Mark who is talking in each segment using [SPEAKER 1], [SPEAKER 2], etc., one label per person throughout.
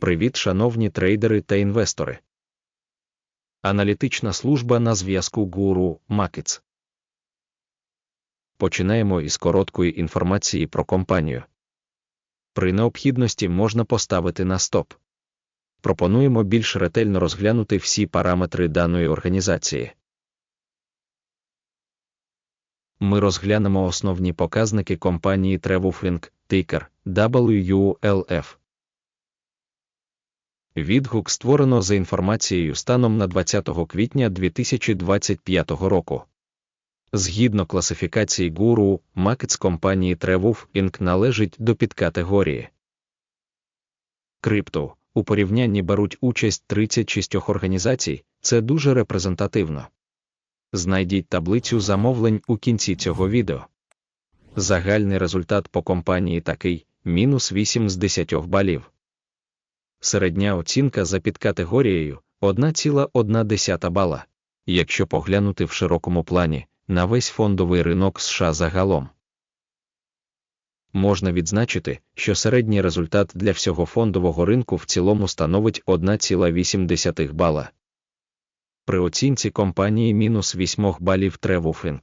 [SPEAKER 1] Привіт, шановні трейдери та інвестори. Аналітична служба на зв'язку Guru Markets. Починаємо із короткої інформації про компанію. При необхідності можна поставити на стоп. Пропонуємо більш ретельно розглянути всі параметри даної організації. Ми розглянемо основні показники компанії Trevufink, тикер WULF. Відгук створено за інформацією станом на 20 квітня 2025 року. Згідно класифікації Guru, Markets компанії Trevuf Inc. належить до підкатегорії Крипту. У порівнянні беруть участь 36 організацій, це дуже репрезентативно. Знайдіть таблицю замовлень у кінці цього відео. Загальний результат по компанії такий мінус 8 з 10 балів. Середня оцінка за підкатегорією 1,1 бала. Якщо поглянути в широкому плані на весь фондовий ринок США загалом. Можна відзначити, що середній результат для всього фондового ринку в цілому становить 1,8 бала. При оцінці компанії мінус 8 балів Тревуфінг.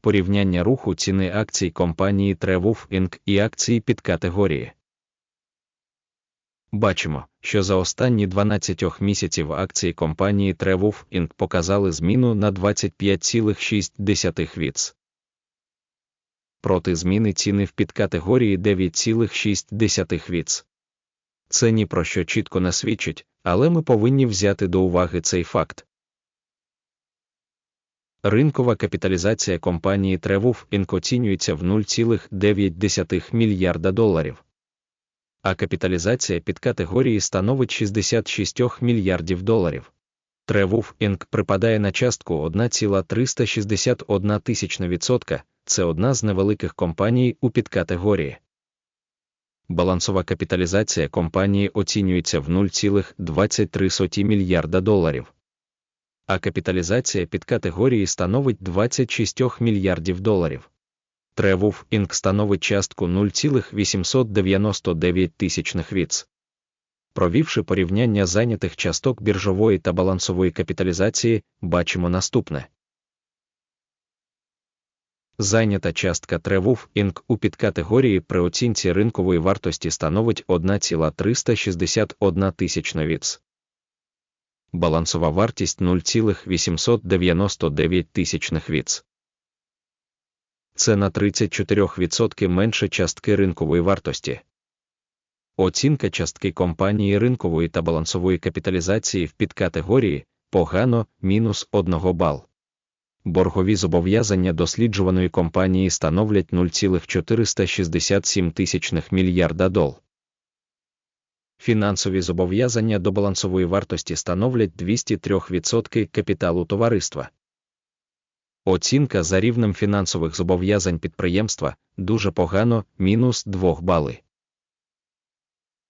[SPEAKER 1] Порівняння руху ціни акцій компанії Inc. і акції під категорії. Бачимо, що за останні 12 місяців акції компанії Trevuf Inc. показали зміну на 25,6 віц. Проти зміни ціни в підкатегорії 9,6 віц. Це ні про що чітко не свідчить, але ми повинні взяти до уваги цей факт. Ринкова капіталізація компанії Trevuf Inc. оцінюється в 0,9 мільярда доларів а капіталізація під категорії становить 66 мільярдів доларів. Тревуф Інк припадає на частку 1,361 тисячна відсотка, це одна з невеликих компаній у підкатегорії. Балансова капіталізація компанії оцінюється в 0,23 мільярда доларів. А капіталізація під категорії становить 26 мільярдів доларів. Тревув Інк становить частку 0,899 тисячних віц. Провівши порівняння зайнятих часток біржової та балансової капіталізації, бачимо наступне. Зайнята частка Тревув Інк у підкатегорії при оцінці ринкової вартості становить 1,361 тисячна віц. Балансова вартість 0,899 тисячних віц це на 34% менше частки ринкової вартості. Оцінка частки компанії ринкової та балансової капіталізації в підкатегорії погано мінус 1 бал. Боргові зобов'язання досліджуваної компанії становлять 0,467 тисячних мільярда дол. Фінансові зобов'язання до балансової вартості становлять 203% капіталу товариства. Оцінка за рівнем фінансових зобов'язань підприємства дуже погано мінус 2 бали.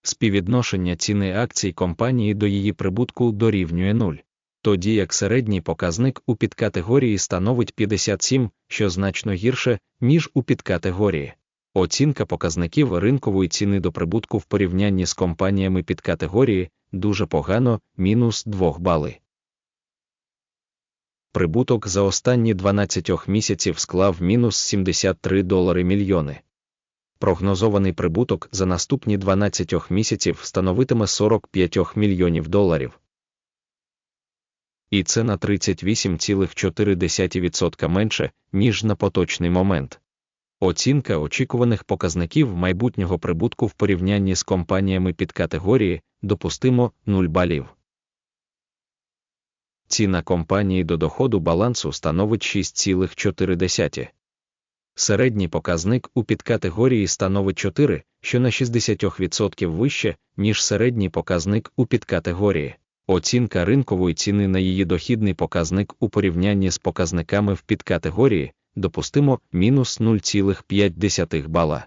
[SPEAKER 1] Співвідношення ціни акцій компанії до її прибутку дорівнює 0, тоді як середній показник у підкатегорії становить 57, що значно гірше, ніж у підкатегорії. Оцінка показників ринкової ціни до прибутку в порівнянні з компаніями підкатегорії дуже погано мінус 2 бали прибуток за останні 12 місяців склав мінус 73 долари мільйони. Прогнозований прибуток за наступні 12 місяців становитиме 45 мільйонів доларів. І це на 38,4% менше, ніж на поточний момент. Оцінка очікуваних показників майбутнього прибутку в порівнянні з компаніями під категорії допустимо 0 балів. Ціна компанії до доходу балансу становить 6,4. Середній показник у підкатегорії становить 4, що на 60% вище, ніж середній показник у підкатегорії. Оцінка ринкової ціни на її дохідний показник у порівнянні з показниками в підкатегорії допустимо мінус 0,5 бала.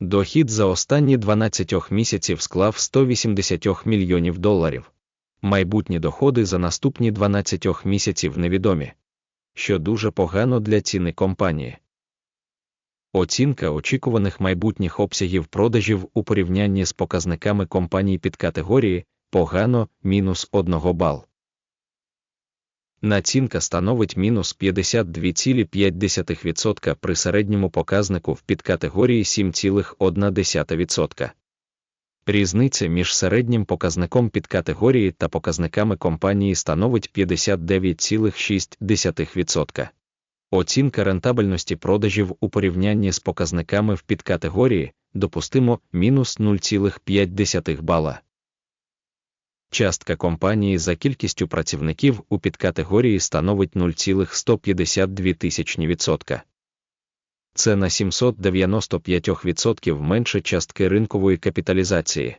[SPEAKER 1] Дохід за останні 12 місяців склав 180 мільйонів доларів майбутні доходи за наступні 12 місяців невідомі, що дуже погано для ціни компанії. Оцінка очікуваних майбутніх обсягів продажів у порівнянні з показниками компаній під категорії погано мінус 1 бал. Націнка становить мінус 52,5% при середньому показнику в підкатегорії 7,1%. Різниця між середнім показником підкатегорії та показниками компанії становить 59,6%. Оцінка рентабельності продажів у порівнянні з показниками в підкатегорії допустимо мінус 0,5 бала. Частка компанії за кількістю працівників у підкатегорії становить 0,152%. Це на 795% менше частки ринкової капіталізації.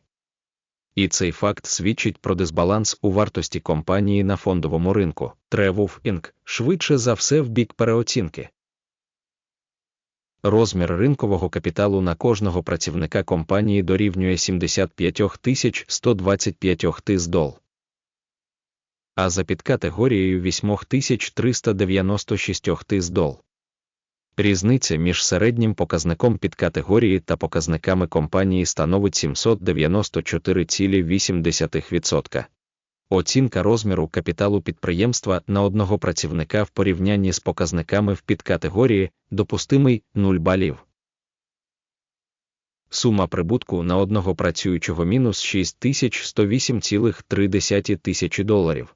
[SPEAKER 1] І цей факт свідчить про дисбаланс у вартості компанії на фондовому ринку. Тревув Inc. швидше за все в бік переоцінки. Розмір ринкового капіталу на кожного працівника компанії дорівнює 75 125 тис дол. А за підкатегорією 8396 тис дол. Різниця між середнім показником підкатегорії та показниками компанії становить 794,8%. Оцінка розміру капіталу підприємства на одного працівника в порівнянні з показниками в підкатегорії допустимий 0 балів. Сума прибутку на одного працюючого мінус 6108,3 тисячі доларів.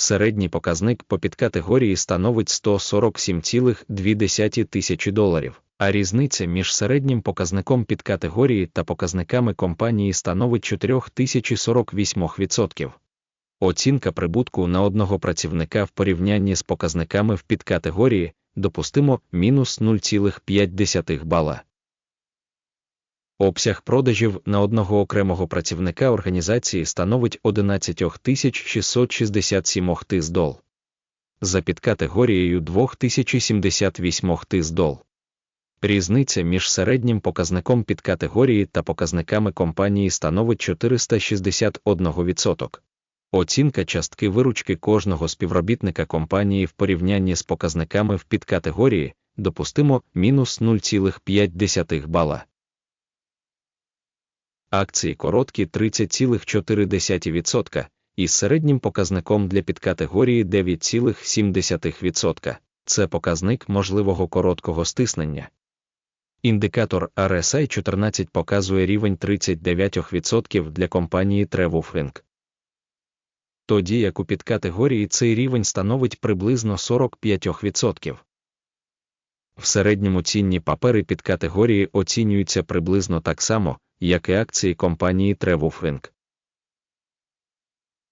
[SPEAKER 1] Середній показник по підкатегорії становить 147,2 тисячі доларів, а різниця між середнім показником підкатегорії та показниками компанії становить 4048%. Оцінка прибутку на одного працівника в порівнянні з показниками в підкатегорії допустимо мінус 0,5 бала. Обсяг продажів на одного окремого працівника організації становить 11 667 тис дол. За підкатегорією 2078 тис дол. Різниця між середнім показником підкатегорії та показниками компанії становить 461%. Оцінка частки виручки кожного співробітника компанії в порівнянні з показниками в підкатегорії допустимо мінус 0,5 бала. Акції короткі 30,4% із середнім показником для підкатегорії 9,7%. Це показник можливого короткого стиснення. Індикатор RSI 14 показує рівень 39% для компанії Trevufink. Тоді як у підкатегорії цей рівень становить приблизно 45%. В середньому цінні папери підкатегорії оцінюються приблизно так само, як і акції компанії Trevufink.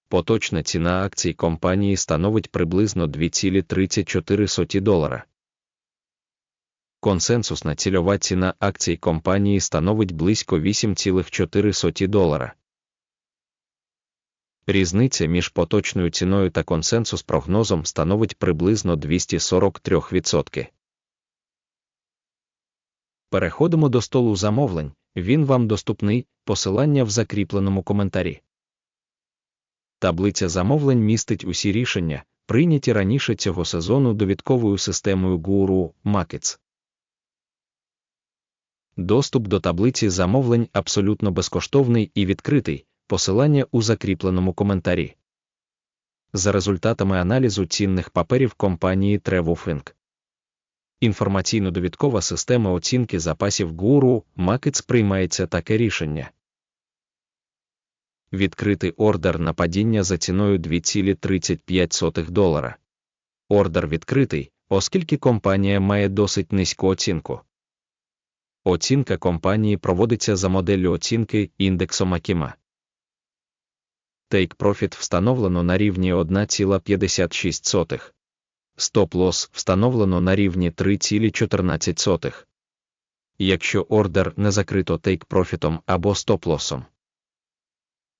[SPEAKER 1] Поточна ціна акцій компанії становить приблизно 2,34 долара. Консенсусна цільова ціна акцій компанії становить близько 8,4 долара. Різниця між поточною ціною та консенсус прогнозом становить приблизно 243%. Переходимо до столу замовлень. Він вам доступний, посилання в закріпленому коментарі. Таблиця замовлень містить усі рішення, прийняті раніше цього сезону довідковою системою Guru Markets. Доступ до таблиці замовлень абсолютно безкоштовний і відкритий, посилання у закріпленому коментарі. За результатами аналізу цінних паперів компанії Trevofink. Інформаційно-довідкова система оцінки запасів Guru Markets приймається таке рішення. Відкритий ордер на падіння за ціною 2,35 долара. Ордер відкритий, оскільки компанія має досить низьку оцінку. Оцінка компанії проводиться за моделлю оцінки індексом Акіма. Take Profit встановлено на рівні 1,56. Стоп-лосс встановлено на рівні 3,14. Якщо ордер не закрито Profit або стоп-лосом.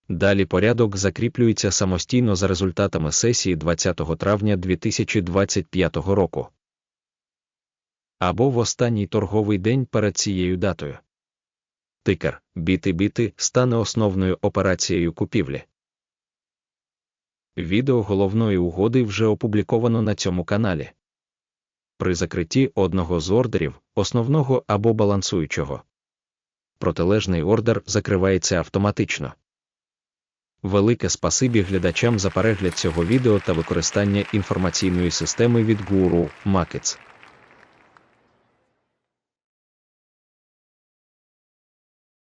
[SPEAKER 1] Далі порядок закріплюється самостійно за результатами сесії 20 травня 2025 року. Або в останній торговий день перед цією датою. Тикер біти-біти стане основною операцією купівлі. Відео головної угоди вже опубліковано на цьому каналі. при закритті одного з ордерів, основного або балансуючого. Протилежний ордер закривається автоматично. Велике спасибі глядачам за перегляд цього відео та використання інформаційної системи від Guru Markets.